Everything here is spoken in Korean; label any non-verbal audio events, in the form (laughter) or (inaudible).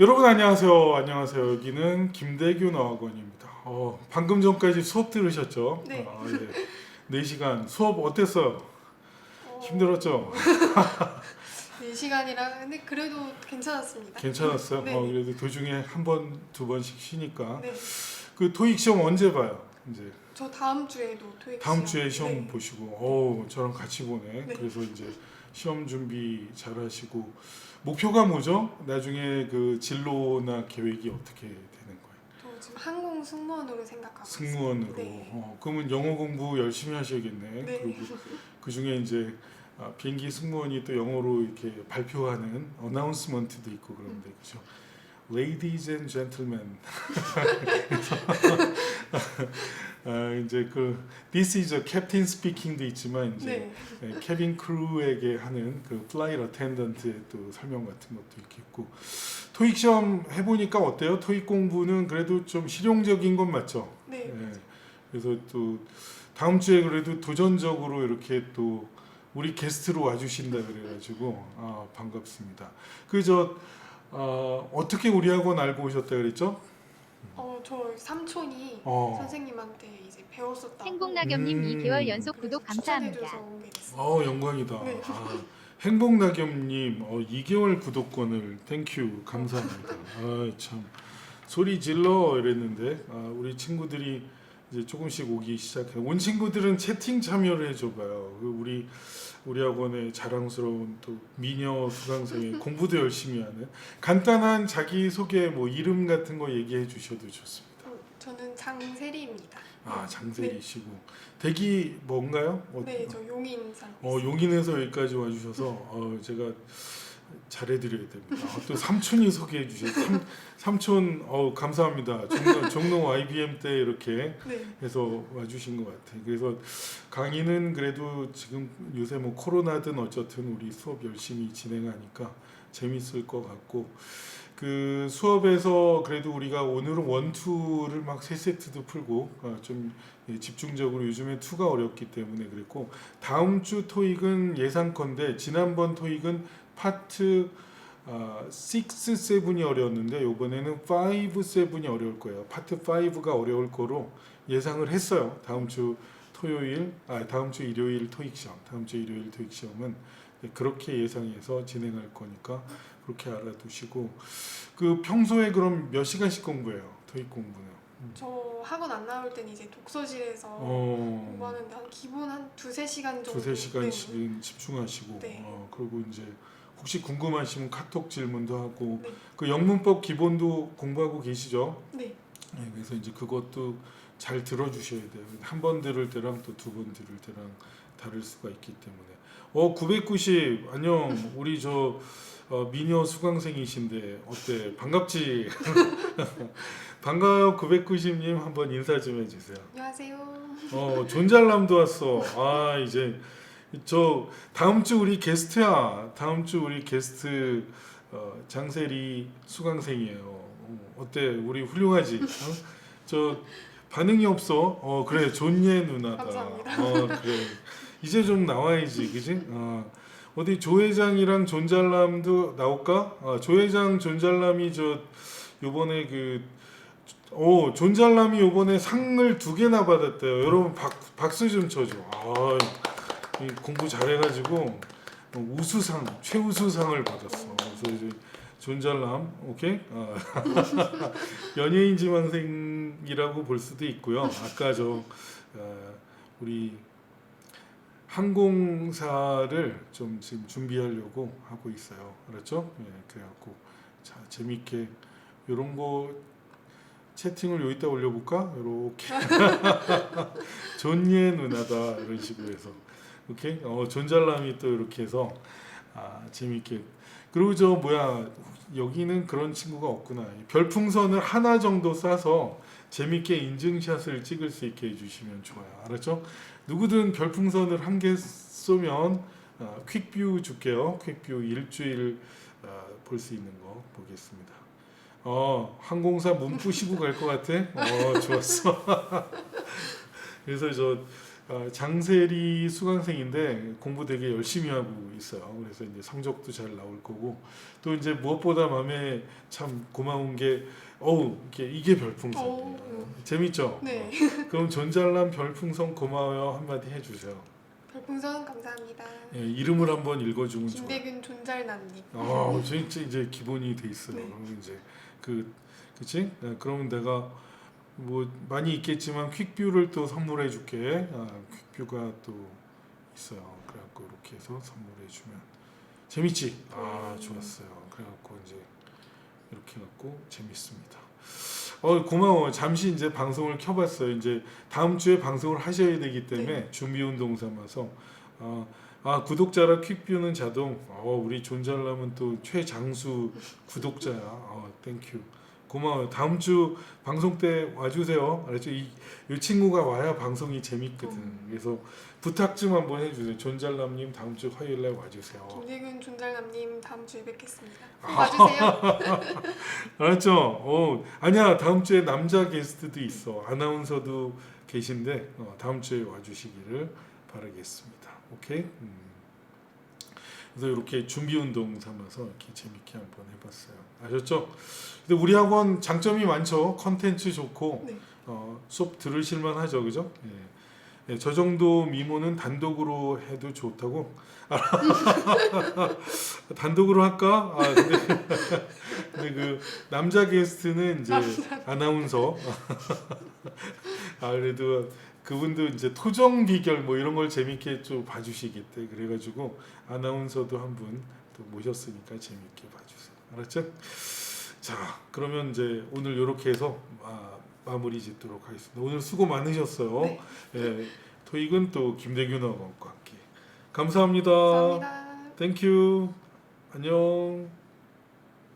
여러분 안녕하세요. 안녕하세요. 여기는 김대균 어학원입니다. 어, 방금 전까지 수업 들으셨죠? 네. 아, 예. 4시간 수업 어땠어요? 어, 힘들었죠? (laughs) 네 시간이라 근데 그래도 괜찮았습니다. 괜찮았어요? 네. 어, 그래도 도중에 한 번, 두 번씩 쉬니까. 네, 그 토익 시험 언제 봐요? 이제 저 다음 주에도 토익 다음 시험. 주에 시험 네. 보시고, 어, 저랑 같이 보네. 네. 그래서 이제 시험 준비 잘 하시고 목표가 뭐죠? 나중에 그 진로나 계획이 어떻게 되는 거예요? 저 지금 항공 승무원으로 생각하고 승무원으로. 있어요. 네. 어, 그러면 영어 공부 열심히 하셔야겠네. 네. 그리고 그 중에 이제 아, 비행기 승무원이 또 영어로 이렇게 발표하는 어나운스먼트도 있고 그런데 그죠. Ladies and gentlemen. (laughs) (laughs) (laughs) 아, 이제 그 This is a captain speaking도 있지만 이제 네. 네, 캐빈 크루에게 하는 그 플라이 어텐던트의 또 설명 같은 것도 있겠고 토익 시험 해보니까 어때요? 토익 공부는 그래도 좀 실용적인 건 맞죠? 네. 네. 그래서 또 다음 주에 그래도 도전적으로 이렇게 또 우리 게스트로 와주신다 그래가지고 아, 반갑습니다. 그저 어, 어떻게 우리 학원 알고 오셨다 그랬죠? 어, 저 삼촌이 어, 선생님한테 이제 배웠었다고. 행복낙엽님 음. 2개월 연속 그래서 구독 감사합니다. 오게 됐어요. 어 영광이다. 네. 아, 행복낙엽님 어, 2개월 구독권을 땡큐 감사합니다. (laughs) 아, 참 소리 질러 이랬는데 아, 우리 친구들이 이제 조금씩 오기 시작해. 온 친구들은 채팅 참여를 해줘봐요. 그 우리 우리 학원의 자랑스러운 또 미녀 수강생이 (laughs) 공부도 열심히 하는 간단한 자기 소개 뭐 이름 같은 거 얘기해 주셔도 좋습니다. 어, 저는 장세리입니다. 아 장세리시고 대기 뭔가요? 어, 네, 저 용인상. 어, 용인에서 여기까지 와주셔서 어, 제가 잘해드려야 됩니다. 아, 또 삼촌이 소개해 주셔서 삼, 삼촌 어, 감사합니다. 종로, 종로 IBM 때 이렇게 네. 해서 와주신 것 같아요. 그래서 강의는 그래도 지금 요새 뭐 코로나든 어쨌든 우리 수업 열심히 진행하니까 재밌을 것 같고 그 수업에서 그래도 우리가 오늘은 원투를 막 세 세트도 풀고 어, 좀 예, 집중적으로 요즘에 투가 어렵기 때문에 그랬고 다음 주 토익은 예상컨대 지난번 토익은 파트 아, 6, 7이 어려웠는데 이번에는 5, 7이 어려울 거예요. 파트 5가 어려울 거로 예상을 했어요. 다음 주 토요일, 아 다음 주 일요일 토익 시험, 다음 주 일요일 토익 시험은 네, 그렇게 예상해서 진행할 거니까 그렇게 알아두시고 그 평소에 그럼 몇 시간씩 공부해요? 토익 공부는? 저 학원 안 나올 땐 이제 독서실에서 어, 공부하는데 한 기본 한 두세 시간 정도. 두세 네. 시간씩은 집중하시고 네. 어, 그리고 이제 혹시 궁금하시면 카톡 질문도 하고 네. 그 영문법 기본도 공부하고 계시죠? 네. 네, 그래서 이제 그것도 잘 들어주셔야 돼요. 한 번 들을 때랑 또 두 번 들을 때랑 다를 수가 있기 때문에. 어, 990 안녕. (laughs) 우리 저 어, 미녀 수강생이신데 어때? 반갑지? (laughs) 반가워 990님 한번 인사 좀 해주세요. 안녕하세요. 어, 존잘남도 왔어. 아 이제 저 다음 주 우리 게스트야. 다음 주 우리 게스트 어, 장세리 수강생이에요. 어, 어때? 우리 훌륭하지? 어? 저 반응이 없어. 어 그래 존예 누나다. 감사합니다. 어 그래 이제 좀 나와야지, 그지? 어, 어디 조 회장이랑 존잘남도 나올까? 아, 조 회장 존잘남이 저 요번에 그 오, 존잘남이 요번에 상을 두 개나 받았대요. 여러분 박, 박수 좀 쳐줘. 아, 이 공부 잘해가지고 우수상, 최우수상을 받았어. 그래서 이제 존잘남, 오케이? 아, (laughs) 연예인 지망생이라고 볼 수도 있고요. 아까 저 어, 우리 항공사를 좀 지금 준비하려고 하고 있어요. 알았죠? 예, 그래갖고 자 재밌게 이런 거 채팅을 여기다 올려볼까? 이렇게 (laughs) 존예 누나다 이런 식으로 해서 오케이 어 존잘남이 또 이렇게 해서 아 재밌게 그리고 저 뭐야 여기는 그런 친구가 없구나 별풍선을 하나 정도 쏴서 재밌게 인증샷을 찍을 수 있게 해주시면 좋아요 알았죠? 누구든 별풍선을 한 개 쏘면 어, 퀵뷰 줄게요 퀵뷰 일주일 어, 볼수 있는 거 보겠습니다 어 항공사 몸 부시고 갈 것 같아? 어 좋았어. (laughs) 그래서 저 어, 장세리 수강생인데 공부 되게 열심히 하고 있어요. 그래서 이제 성적도 잘 나올 거고 또 이제 무엇보다 마음에 참 고마운 게 어우 이게 이게 별풍선이에요. 어우. 재밌죠? 네. 어, 그럼 존잘남 별풍선 고마워요 한마디 해주세요. 별풍선 감사합니다. 예, 이름을 한번 읽어주면 좋아요. 김대균 존잘남님. 아, 진짜 이제 기본이 돼 있어요. 네. 그럼 이제 그 그치? 네, 그러면 내가 뭐 많이 있겠지만 퀵뷰를 또 선물해 줄게. 아, 퀵뷰가 또 있어요. 그래갖고 이렇게 해서 선물해 주면 재밌지? 아, 음. 좋았어요. 그래갖고 이제 이렇게 갖고 재밌습니다. 어 고마워. 잠시 이제 방송을 켜봤어요. 이제 다음 주에 방송을 하셔야 되기 때문에 준비 운동 삼아서 아, 아 구독자라 퀵뷰는 자동. 어 우리 존잘남은 또 최장수 구독자야. 어 땡큐. 고마워요. 다음 주 방송 때 와주세요. 알았죠? 이, 이 친구가 와야 방송이 재밌거든. 음. 그래서 부탁 좀 한번 해주세요. 존잘남님 다음 주 화요일 날 와주세요. 김대균 존잘남님 다음 주에 뵙겠습니다. 꼭 아. 와주세요. (laughs) 알았죠? 어, 아니야 다음 주에 남자 게스트도 있어 아나운서도 계신데 어, 다음 주에 와주시기를 바라겠습니다. 오케이? 음. 그래서 이렇게 준비 운동 삼아서 이렇게 재밌게 한번 해봤어요. 아셨죠? 근데 우리 학원 장점이 많죠. 컨텐츠 좋고 네. 어, 수업 들으실만 하죠, 그죠? 예. 예, 저 정도 미모는 단독으로 해도 좋다고. (laughs) 단독으로 할까? 아, 근데, 근데 그 남자 게스트는 이제 아나운서. (laughs) 아 그래도 그분도 이제 토정 비결 뭐 이런 걸 재밌게 좀 봐주시겠대. 그래가지고 아나운서도 한 분 또 모셨으니까 재밌게 봐주세요. 알았죠? 자, 그러면 이제 오늘 이렇게 해서 아, 마무리 짓도록 하겠습니다. 오늘 수고 많으셨어요. 네. 예, 토익은 또 김대균 학원과 함께 감사합니다. 감사합니다. 땡큐. 안녕.